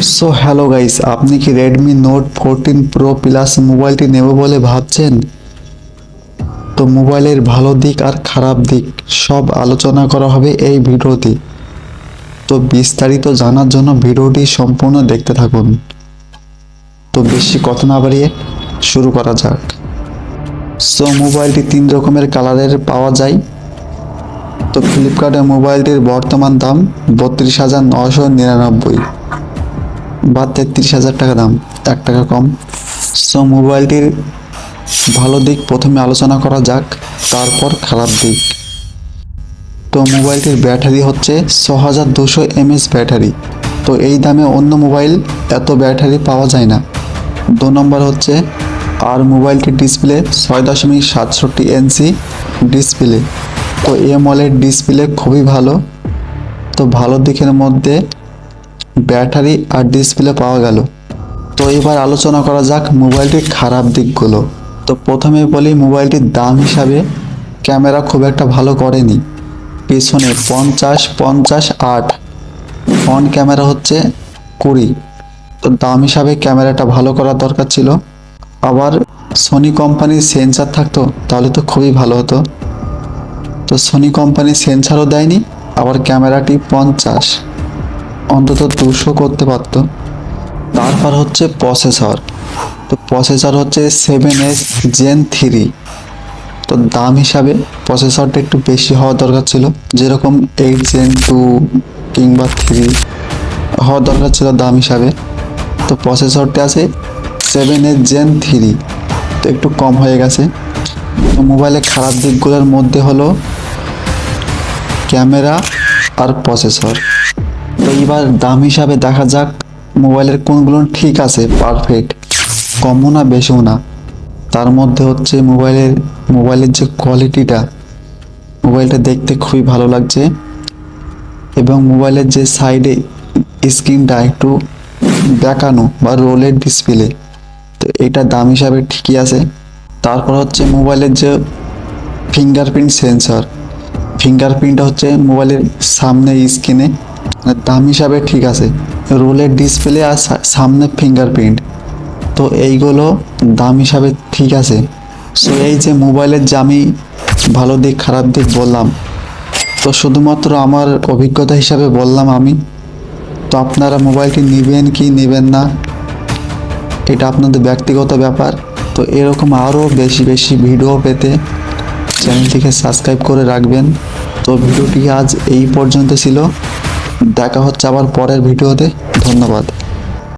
So hello guys আপনি কি Redmi note fourteen pro plus মোবাইলটি নেব বলে ভাবছেন? তো মোবাইলের ভালো দিক আর খারাপ দিক, সব আলোচনা করা হবে এই ভিডিওতে। তো বিস্তারিত জানার জন্য ভিডিওটি সম্পূর্ণ দেখতে থাকুন। তো বেশি কথা না বাড়িয়ে শুরু করা যাক। সো মোবাইলটি তিন রকমের কালারের পাওয়া যায়। তো ফ্লিপকার্টে মোবাইলটির বর্তমান দাম বত্রিশ হাজার নশো নিরানব্বই। বা তেত্রিশ হাজার টাকা দাম, এক টাকা কম। সো মোবাইলটির ভালো দিক প্রথমে আলোচনা করা যাক, তারপর খারাপ দিক। তো মোবাইলটির ব্যাটারি হচ্ছে ছ হাজার দুশো এমএস ব্যাটারি। তো, এই দামে অন্য মোবাইল এত ব্যাটারি পাওয়া যায় না। দু নম্বর হচ্ছে, আর মোবাইলটির ডিসপ্লে ছয় দশমিক সাতষট্টি এনসি ডিসপ্লে তো এমলের ডিসপ্লে খুবই ভালো। তো, ভালো দিকের মধ্যে ব্যাটারি আর ডিসপ্লে পাওয়া গেল। তো এবার আলোচনা করা যাক মোবাইলটির খারাপ দিকগুলো। তো প্রথমে বলি, মোবাইলটির দাম হিসাবে ক্যামেরা খুব একটা ভালো করেনি। পেছনে পঞ্চাশ পঞ্চাশ আট। ফ্রন্ট ক্যামেরা হচ্ছে কুড়ি। তো দাম হিসাবে ক্যামেরাটা ভালো করার দরকার ছিল। আবার সোনি কোম্পানির সেন্সার থাকতো, তাহলে তো খুবই ভালো হতো। তো সোনি কোম্পানির সেন্সারও দেয়নি, আবার ক্যামেরাটি পঞ্চাশ। অন্তত দুশো করতে পারতো। তারপর হচ্ছে প্রসেসর তো প্রসেসর হচ্ছে সেভেন এস জেন থ্রি তো দাম হিসাবে প্রসেসরটা একটু বেশি হওয়া দরকার ছিল। যেরকম এইট জেন টু কিংবা থ্রি হওয়া দরকার ছিল দাম হিসাবে। তো প্রসেসরটা আছে সেভেন এস জেন থ্রি তো একটু কম হয়ে গেছে। তো মোবাইলের খারাপ দিকগুলোর মধ্যে হলো ক্যামেরা আর প্রসেসর তো এবার দাম হিসাবে দেখা যাক মোবাইলের কোনগুলো ঠিক আছে পারফেক্ট কমও না, বেশিও না। তার মধ্যে হচ্ছে মোবাইলের মোবাইলের যে কোয়ালিটিটা মোবাইলটা দেখতে খুবই ভালো লাগছে। এবং মোবাইলের যে সাইডে স্ক্রিনটা একটু বেঁকানো বা রোলের ডিসপ্লে তো এটা দাম হিসাবে ঠিকই আছে। তারপর হচ্ছে মোবাইলের যে ফিঙ্গারপ্রিন্ট সেন্সর ফিঙ্গারপ্রিন্টটা হচ্ছে মোবাইলের সামনে স্ক্রিনে দাম হিসাবে ঠিক আছে। রোলের ডিসপ্লে আর সামনে ফিঙ্গারপ্রিন্ট তো এইগুলো দাম হিসাবে ঠিক আছে। সো এই যে মোবাইলের যে আমি ভালো দিক, খারাপ দিক বললাম, তো শুধুমাত্র আমার অভিজ্ঞতা হিসাবে বললাম আমি। তো আপনারা মোবাইলটি নেবেন কি নেবেন না, এটা আপনাদের ব্যক্তিগত ব্যাপার। তো এরকম আরও বেশি বেশি ভিডিও পেতে চ্যানেলটিকে সাবস্ক্রাইব করে রাখবেন। তো ভিডিওটি আজ এই পর্যন্ত ছিল। দেখা হচ্ছে আবার পরের ভিডিওতে। ধন্যবাদ।